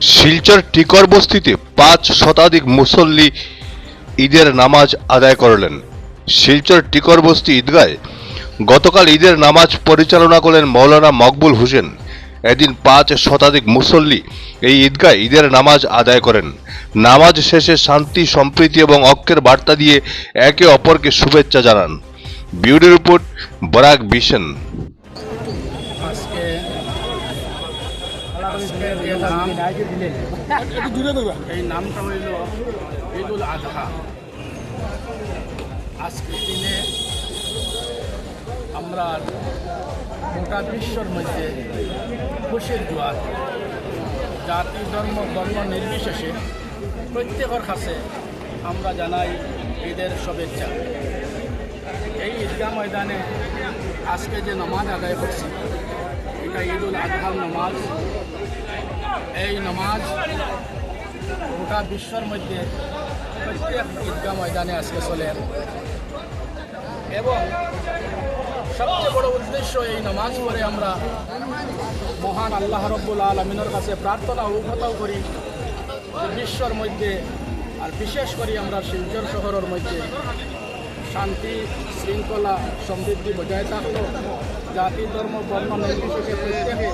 শিলচর টিকর বস্তিতে পাঁচ শতাধিক মুসল্লি ঈদের নামাজ আদায় করলেন। শিলচর টিকর বস্তি ঈদগায় গতকাল ঈদের নামাজ পরিচালনা করলেন মৌলানা মকবুল হোসেন। এদিন পাঁচ শতাধিক মুসল্লি এই ঈদগায় ঈদের নামাজ আদায় করেন। নামাজ শেষে শান্তি, সম্প্রীতি এবং ঐক্যের বার্তা দিয়ে একে অপরকে শুভেচ্ছা জানান। বিউটি রিপোর্ট বরাক বিশন আজকে এই নামটা হইল ঈদুল আজকের দিনে আমরা গোটা বিশ্বর মধ্যে খুশির জোয়ার জাতি ধর্ম ধর্ম নির্বিশেষে প্রত্যেকের কাছে আমরা জানাই ঈদের শুভেচ্ছা এই ঈদগাহ ময়দানে আজকে যে নামাজ আদায় করছি এটা ঈদুল আজহার নামাজ। এই নামাজ গোটা বিশ্বর মধ্যে প্রত্যেক ময়দানে আজকে চলে। এবং সবচেয়ে বড় উদ্দেশ্য এই নামাজ পড়ে আমরা মহান আল্লাহ রব্বুল আলমিনের কাছে প্রার্থনা উভতাও করি বিশ্বর মধ্যে আর বিশেষ করে আমরা শিলচর শহরের মধ্যে শান্তি, শৃঙ্খলা, সমৃদ্ধি বজায় থাকল। জাতি, ধর্ম, বর্ণ, নির্বিশেষে প্রত্যেকে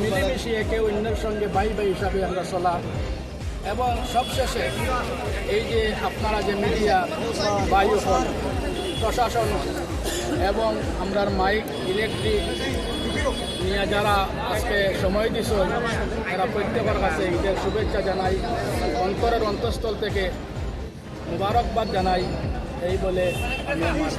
মিলেমিশে একে অন্যের সঙ্গে ভাই ভাই হিসাবে আমরা চলা। এবং সবশেষে এই যে আপনারা যে মিডিয়া বায়ু প্রশাসন এবং আমরার মাইক, ইলেকট্রিক নিয়ে যারা আজকে সময় দিছ, তারা প্রত্যেকের কাছে ঈদের শুভেচ্ছা জানাই। অন্তরের অন্তঃস্থল থেকে মুবারকবাদ জানাই। এই বলে আমি আমার